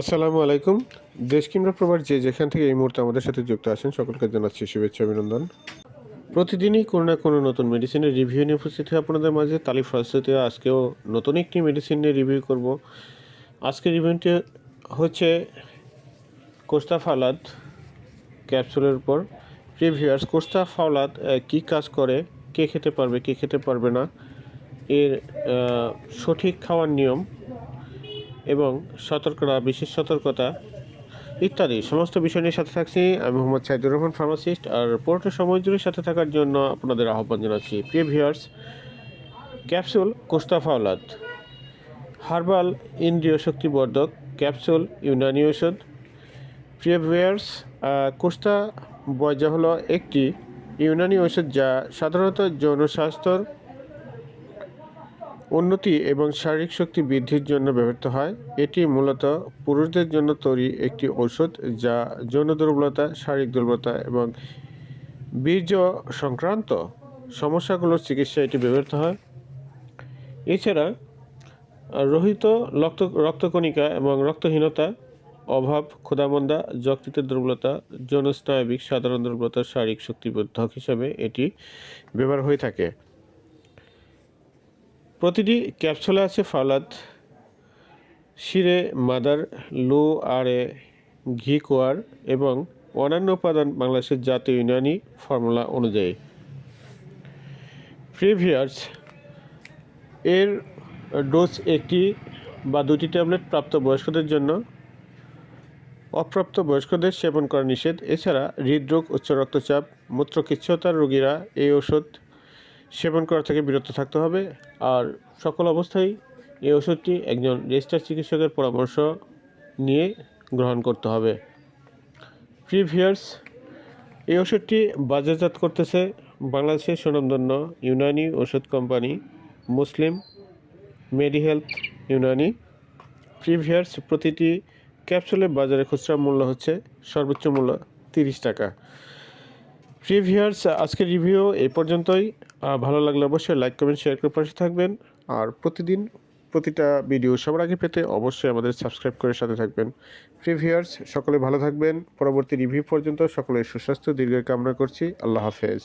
আসসালামু আলাইকুম। দেশ কিংবা প্রবাস যে যেখান থেকে এই মুহূর্তে আমাদের সাথে যুক্ত আছেন, সকলকে জানাচ্ছি শুভেচ্ছা, অভিনন্দন। প্রতিদিনই কোনো না কোনো নতুন মেডিসিনের রিভিউ নিয়ে উপস্থিত হয় আপনাদের মাঝে তালিফ ফার্স্টে আজকেও নতুন একটি মেডিসিন নিয়ে রিভিউ করব। আজকের রিভিউটি হচ্ছে কোস্তা ফালাদ ক্যাপসুলের উপর প্রিভিয়ার্স কোস্তা ফাওলাদ কী কাজ করে, কে খেতে পারবে, কে খেতে পারবে না, এর সঠিক খাওয়ার নিয়ম এবং সতর্কতা, বিশেষ সতর্কতা ইত্যাদি। সমস্ত বিষয় নিয়ে সাথে থাকছি আমি মোহাম্মদ সাইদুর রহমান, ফার্মাসিস্ট। আর পুরোটা সময় জুড়ে সাথে থাকার জন্য আপনাদের আহ্বান জানাচ্ছি। প্রিয় viewers, capsule Kosta Fawlad herbal ইন্দ্রিয় শক্তিবর্ধক ক্যাপসুল ইউনানি ঔষধ। প্রিয় ভিউয়ার্স কোস্তা বয়জা হলো একটি ইউনানি ঔষধ যা সাধারণত যৌন স্বাস্থ্যর উন্নতি এবং শারীরিক শক্তি বৃদ্ধির জন্য ব্যবহৃত হয়। এটি মূলত পুরুষদের জন্য তৈরি একটি ঔষধ যা যৌন দুর্বলতা, শারীরিক দুর্বলতা এবং বীর্য সংক্রান্ত সমস্যাগুলোর চিকিৎসায় এটি ব্যবহৃত হয়। এছাড়া রোহিত রক্ত, রক্তকণিকা এবং রক্তহীনতা, অভাব, ক্ষুধামন্দা, যকৃতের দুর্বলতা যৌন স্নায়বিক সাধারণ দুর্বলতা, শারীরিক শক্তিবর্ধক হিসাবে এটি ব্যবহার হয়ে থাকে। প্রতিটি ক্যাপসুলে আছে ফালাদ শিরে মাদার, লু আর এ ঘি কোয়ার এবং অন্যান্য উপাদান বাংলাদেশের জাতীয় ইউনানি ফর্মুলা অনুযায়ী। প্রিভিয়ার্স, এর ডোজ একটি বা দুটি ট্যাবলেট প্রাপ্ত বয়স্কদের জন্য। অপ্রাপ্ত বয়স্কদের সেবন করা নিষেধ। এছাড়া হৃদরোগ, উচ্চ রক্তচাপ মূত্রকিচ্ছতার রোগীরা এই ওষুধ সেবন করা থেকে বিরত থাকতে হবে। আর সকল অবস্থায় এই ওষুধটি একজন রেজিস্টার চিকিৎসকের পরামর্শ নিয়ে গ্রহণ করতে হবে। প্রিভিয়ার্স এই ওষুধটি বাজারজাত করতেছে বাংলাদেশের সুনামধন্য ইউনানি ওষুধ কোম্পানি মুসলিম মেডিহেলথ ইউনানি। প্রিভিয়ার্স প্রতিটি ক্যাপসুলের বাজারে খুচরা মূল্য হচ্ছে সর্বোচ্চ মূল্য তিরিশ টাকা। প্রিভিয়ার্স আজকের রিভিউ এই পর্যন্তই। ভালো লাগলে অবশ্যই লাইক কমেন্ট শেয়ার করে পাশে থাকবেন। আর প্রতিদিন প্রতিটা ভিডিও সবার আগে পেতে অবশ্যই আমাদের সাবস্ক্রাইব করে সাথে থাকবেন। প্রিভিয়ার্স সকলে ভালো থাকবেন। পরবর্তী রিভিউ পর্যন্ত সকলে সুস্বাস্থ্য, দীর্ঘ কামনা করছি। আল্লাহ হাফেজ।